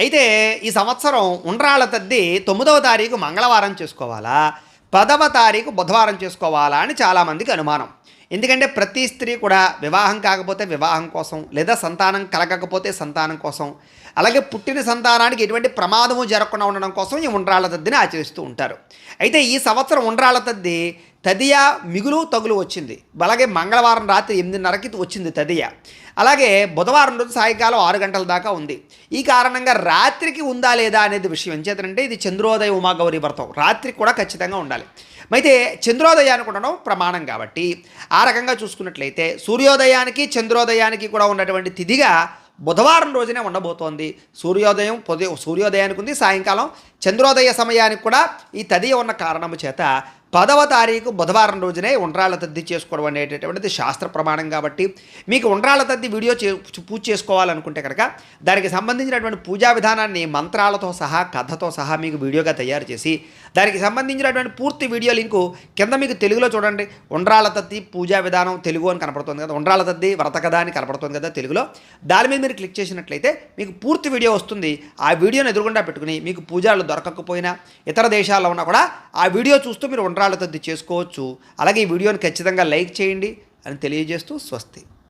అయితే ఈ సంవత్సరం ఉండ్రాళ్ళ తద్ది తొమ్మిదవ తారీఖు మంగళవారం చేసుకోవాలా? పదవ తారీఖు బుధవారం చేసుకోవాలా అని చాలామందికి అనుమానం. ఎందుకంటే ప్రతి స్త్రీ కూడా వివాహం కాకపోతే వివాహం కోసం లేదా సంతానం కలగకపోతే సంతానం కోసం అలాగే పుట్టిన సంతానానికి ఎటువంటి ప్రమాదము జరగకుండా ఉండడం కోసం ఈ ఉండ్రాళ్ళ తద్దిని ఆచరిస్తూ ఉంటారు. అయితే ఈ సంవత్సరం ఉండ్రాళ్ళ తద్ది తదియా మిగులు తగులు వచ్చింది. అలాగే మంగళవారం రాత్రి ఎనిమిదిన్నరకి వచ్చింది తదియా. అలాగే బుధవారం రోజు సాయంకాలం ఆరు గంటల దాకా ఉంది. ఈ కారణంగా రాత్రికి ఉందా లేదా అనేది విషయం. ఎంచేతంటే ఇది చంద్రోదయ ఉమాగౌరి వ్రతం. రాత్రికి కూడా ఖచ్చితంగా ఉండాలి. అయితే చంద్రోదయానికి ఉండడం ప్రమాణం కాబట్టి ఆ రకంగా చూసుకున్నట్లయితే సూర్యోదయానికి చంద్రోదయానికి కూడా ఉన్నటువంటి తిథిగా బుధవారం రోజునే ఉండబోతోంది. సూర్యోదయం పొద సూర్యోదయానికి ఉంది సాయంకాలం చంద్రోదయ సమయానికి కూడా ఈ తదియ ఉన్న కారణము చేత పదవ తారీఖు బుధవారం రోజునే ఉండ్రాళ్ళ తద్ది చేసుకోవడం అనేటటువంటిది శాస్త్ర ప్రమాణం కాబట్టి మీకు ఉండ్రాళ్ళ తద్ది వీడియో చే పూజ చేసుకోవాలనుకుంటే కనుక దానికి సంబంధించినటువంటి పూజా విధానాన్ని మంత్రాలతో సహా కథతో సహా మీకు వీడియోగా తయారు చేసి దానికి సంబంధించినటువంటి పూర్తి వీడియో లింకు కింద మీకు తెలుగులో చూడండి. ఉండ్రాళ్ళ తద్ది పూజా విధానం తెలుగు అని కనపడుతుంది కదా. ఉండ్రాళ్ళ తద్ది వ్రత కథ అని కనపడుతుంది కదా తెలుగులో. దాని మీద మీరు క్లిక్ చేసినట్లయితే మీకు పూర్తి వీడియో వస్తుంది. ఆ వీడియోని ఎదురుగుండా పెట్టుకుని మీకు పూజలు దొరకకపోయినా ఇతర దేశాల్లో ఉన్నా కూడా ఆ వీడియో చూస్తూ మీరు ఉండ్రాళ్ళ తద్ది చేసుకోవచ్చు. అలాగే ఈ వీడియోని ఖచ్చితంగా లైక్ చేయండి అని తెలియజేస్తూ స్వస్తి.